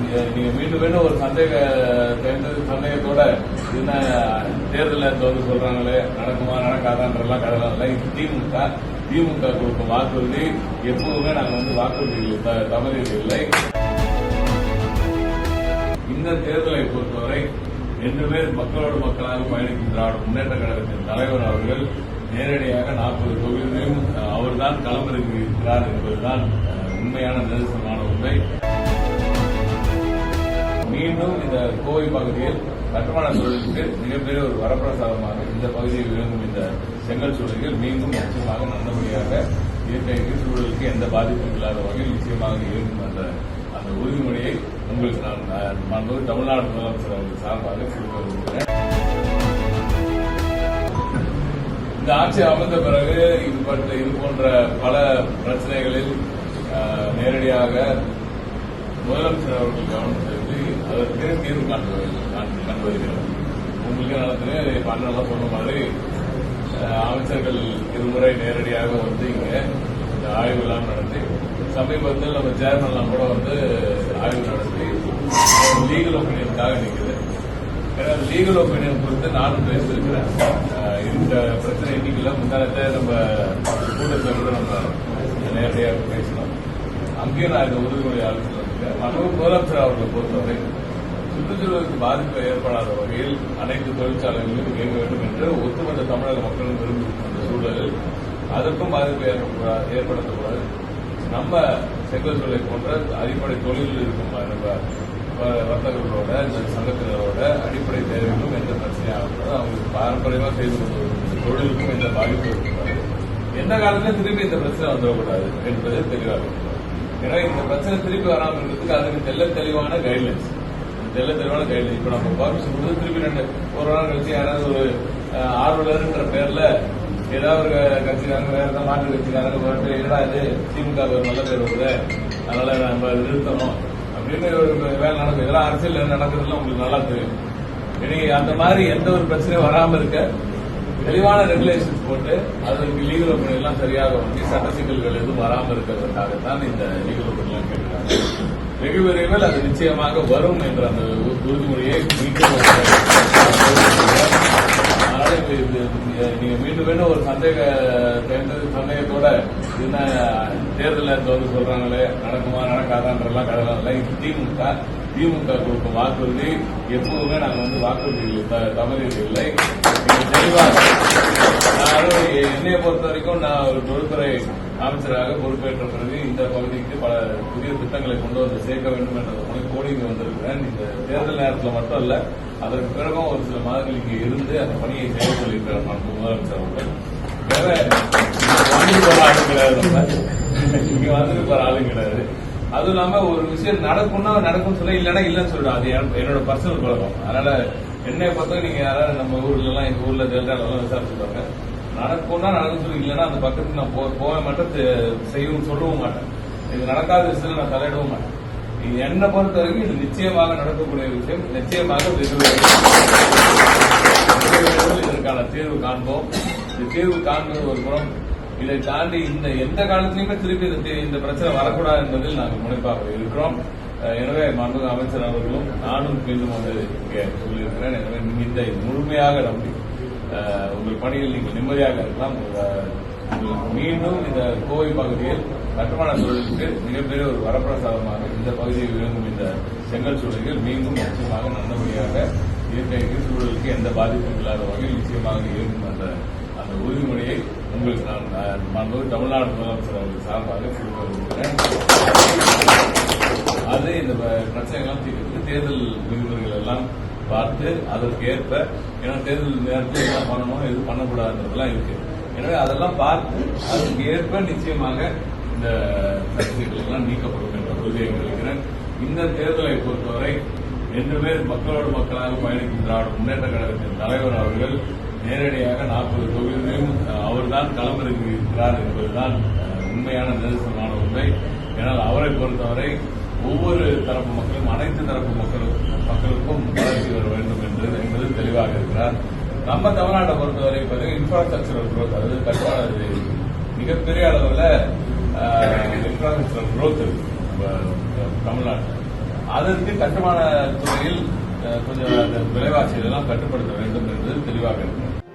நீங்க மீண்டும் மீண்டும் ஒரு சந்தேக சந்தேகத்தோட என்ன தேர்தல் நேரத்தில் வந்து சொல்றாங்களே நடக்குமா நடக்காதான்றலாம் கடலாம் இல்லை. திமுக திமுக கொடுக்கும் வாக்குறுதி. எப்பவுமே நாங்கள் வந்து வாக்குறுதிகள் த- தவறியது இல்லை. இந்த தேர்தலை பொறுத்தவரை ரெண்டு பேர் மக்களோடு மக்களாக பயணிக்கும் திராவிட முன்னேற்ற கழகத்தின் தலைவர் அவர்கள் நேரடியாக நாற்பது தொகுதிகளையும் அவர்தான் அவர்தான் களமிறங்கியிருக்கிறார் என்பதுதான் உண்மையான நிதர்சனமான உண்மை. கோவை பகுதியில் கட்டுமான தொழிலுக்கு மிகப்பெரிய ஒரு வரப்பிரசாதமாக இந்த பகுதியில் விளங்கும் இந்த செங்கல் சூழலில் மீண்டும் நிச்சயமாக நல்லபடியாக இயற்கைக்கு சூழலுக்கு எந்த பாதிப்பும் இல்லாத வகையில் நிச்சயமாக இயங்கும் என்ற அந்த உறுதிமொழியை உங்களுக்கு நான் அஹ், தமிழ்நாடு முதலமைச்சர் அவர்கள் சார்பாக கொடுக்க விரும்புகிறேன் இந்த ஆட்சி அமைந்த பிறகு இது பற்ற இது போன்ற பல பிரச்சனைகளில் நேரடியாக முதலமைச்சர் அவர்கள் கவனம் அதற்கு தீர்வு காண்டு கண்டு வருகிறார் உங்களுக்கு நடத்தினே பண்ணலாம் சொன்ன மாதிரி அமைச்சர்கள் இருமுறை நேரடியாக வந்து இங்க இந்த ஆய்வு எல்லாம் நடத்தி சமீபத்தில் நம்ம சேர்மன்லாம் கூட வந்து ஆய்வு நடத்தி லீகல் ஒப்பீனியனுக்காக நிற்குது ஏன்னா லீகல் ஒப்பீனியன் குறித்து நானும் பேசியிருக்கிறேன். இந்த பிரச்சனை இன்னைக்குல முந்தானத்தை நம்ம கூட்டத்தில் கூட நம்ம நேரடியாக பேசணும் அங்கேயும் நான் இந்த உறுதிமொழி ஆலோசனை பண்ணிருக்கேன் மனு முதலமைச்சர் அவர்களை பொறுத்தவரை சுற்றுச்சூழலுக்கு பாதிப்பு ஏற்படாத வகையில் அனைத்து தொழிற்சாலைகளிலும் இயங்க வேண்டும் என்று ஒட்டுமொத்த தமிழக மக்களும் விரும்பும் சூழலில் அதற்கும் பாதிப்பு ஏற்படக்கூடாது ஏற்படுத்தக்கூடாது நம்ம செங்கல் சூழலை போன்ற அடிப்படை தொழிலில் இருக்கும் நம்ம வர்த்தகர்களோட இந்த சங்கத்தினரோட அடிப்படை தேவைகளும் எந்த பிரச்சனையாக அவங்களுக்கு பாரம்பரியமாக செய்து கொண்டு தொழிலுக்கும் எந்த பாதிப்பு இருக்கக்கூடாது எந்த காலத்திலும் திரும்பி இந்த பிரச்சனை வந்துடக்கூடாது என்பது தெளிவாக இருக்கிறது ஏன்னா இந்த பிரச்சனை திருப்பி வராமல் இருக்கிறதுக்கு அதுக்கு தெல்ல தெளிவான கைட்லைன்ஸ் தெல்ல தெளிவான கைட்லைன் இப்ப நம்ம பர்மிஷன் கொடுத்து திருப்பி ரெண்டு ஒரு நாள் கழிச்சு யாராவது ஒரு ஆர்வலர்ன்ற பேர்ல ஏதாவது ஒரு கட்சிக்காரங்க வேற ஏதாவது மாற்று கட்சிக்காரங்க வந்து என்னடா இது திமுக ஒரு நல்ல பேர் வருது அதனால நம்ம நிறுத்தணும் அப்படின்னு ஒரு வேலை நடக்கும். இதெல்லாம் அரசியல் நடக்கிறதுலாம் உங்களுக்கு நல்லா தெரியும். இனி அந்த மாதிரி எந்த ஒரு பிரச்சனையும் வராம இருக்க தெளிவான ரெகுலேஷன்ஸ் போட்டு அதற்கு லீகல் ஒப்பீனியன் எல்லாம் சரியாக வந்து சட்ட சிக்கல்கள் எதுவும் வராமல் இருக்கிறதுக்காகத்தான் இந்த லீகல் ஒப்பீனியன் கேட்கிறாங்க வெகு விரைவில் அது நிச்சயமாக வரும் என்ற அந்த உறுதிமொழியை மீண்டும் அதனால இப்ப இது இது- நீங்க மீண்டும் மீண்டும் ஒரு சந்தேக தேர்ந்தது சந்தேகத்தோட என்ன தேர்தல் நேரத்தில் வந்து சொல்றாங்களே நடக்குமா நடக்காதான்றெல்லாம் கடலாம் இல்லை. இது திமுக திமுக கொடுக்கும் வாக்குறுதி. எப்பவுமே நாங்க வந்து வாக்குறுதி த- தவறியது இல்லை. தெளிவாக நான் என்னைய பொறுத்த வரைக்கும் நான் ஒரு தொழில்துறை அமைச்சராக பொறுப்பேற்ற பிறகு இந்த பகுதிக்கு பல புதிய திட்டங்களை கொண்டு வந்து சேர்க்க வேண்டும் என்ற முனை இங்கு வந்திருக்கிறேன். இந்த தேர்தல் நேரத்தில் மட்டும் அல்ல அதற்கு பிறகும் ஒரு சில மாதங்கள் இங்கே இருந்து அந்த பணியை செய்ய சொல்லியிருக்கிறார் மாண்பு முதலமைச்சர் அவர்கள். வேற இங்க வந்துட்டு போற ஆளு கிடையாது அதுவும் இல்லாம ஒரு விஷயம் நடக்கும்னா நடக்கும் சொல்ல இல்லைன்னா இல்லைன்னு சொல்லிடும் அது என்னோட பர்சனல் பழக்கம் அதனால என்னை பொறுத்த நீங்க யாராவது நம்ம ஊர்ல எல்லாம் எங்க ஊர்ல தேர்தலாம் விசாரிச்சு பாருங்க. நடக்கும்னா நடக்கும் சொல்லி இல்லைன்னா அந்த பக்கத்துக்கு நான் போக மாட்டேன் செய்யவும் சொல்லவும் மாட்டேன். இது நடக்காத விஷயத்துல நான் தலையிடவும் மாட்டேன். இது என்னை பொறுத்த வரைக்கும் இது நிச்சயமாக நடக்கக்கூடிய விஷயம். நிச்சயமாக இதற்கான தீர்வு காண்போம். இந்த தீர்வு காண்பது ஒரு புறம் இதை தாண்டி இந்த எந்த காலத்திலுமே திருப்பி இந்த பிரச்சனை வரக்கூடாது என்பதில் நாங்கள் முனைப்பாக இருக்கிறோம். எனவே மாண்புமிகு அமைச்சர் அவர்களும் நானும் மீண்டும் வந்து இங்கே சொல்லியிருக்கிறேன். எனவே நீங்கள் இந்த முழுமையாக நம்பி உங்கள் பணியில் நீங்கள் நிம்மதியாக இருக்கலாம். மீண்டும் இந்த கோவை பகுதியில் கட்டுமான தொழிலுக்கு மிகப்பெரிய ஒரு வரப்பிரசாதமாக இந்த பகுதியில் விளங்கும் இந்த செங்கல் சூழலில் மீண்டும் நிச்சயமாக நல்லபடியாக இயற்கைக்கு சூழலுக்கு எந்த பாதிப்பும் இல்லாத வகையில் நிச்சயமாக இயங்கும் என்ற அந்த உறுதிமொழியை உங்களுக்கு நான் அஹ், தமிழ்நாடு முதலமைச்சர் அவர்கள் சார்பாக கொடுக்க விரும்புகிறேன் அது இந்த பிரச்சனைகள்லாம் தீர்க்கிறதுக்கு தேர்தல் விதிமுறைகள் எல்லாம் பார்த்து அதற்கு ஏற்ப ஏன்னா தேர்தல் நேரத்தில் என்ன பண்ணணும் எது பண்ணக்கூடாதுன்றதெல்லாம் இருக்கு. எனவே அதெல்லாம் பார்த்து அதற்கு ஏற்ப நிச்சயமாக இந்த பிரச்சனைகள் எல்லாம் நீக்கப்படும் என்ற உறுதியை இருக்கிறேன் இந்த தேர்தலை பொறுத்தவரை ரெண்டு பேர் மக்களோடு மக்களாக பயணிக்கும் திராவிட முன்னேற்ற கழகத்தின் தலைவர் அவர்கள் நேரடியாக நாற்பது தொகுதிகளையும் அவர்தான் களமிறங்கியிருக்கிறார் என்பதுதான் உண்மையான நிதர்சனமான உண்மை. ஏனால் அவரை பொறுத்தவரை ஒவ்வொரு தரப்பு மக்களும் அனைத்து தரப்பு மக்களும் மக்களுக்கும் வளர்ச்சி வர வேண்டும் என்று என்பது தெளிவாக இருக்கிறார். நம்ம தமிழ்நாட்டை பொறுத்தவரை பார்த்தீங்கன்னா இன்ஃப்ராஸ்ட்ரக்சரல் குரோத் அதாவது கட்டுமான மிகப்பெரிய அளவில் இன்ஃப்ராஸ்ட்ரக்சரல் குரோத் இருக்கு தமிழ்நாட்டில். அதற்கு கட்டுமான துறையில் கொஞ்சம் அந்த விலைவாசிகள் கட்டுப்படுத்த வேண்டும் என்பது தெளிவாக இருக்கிறது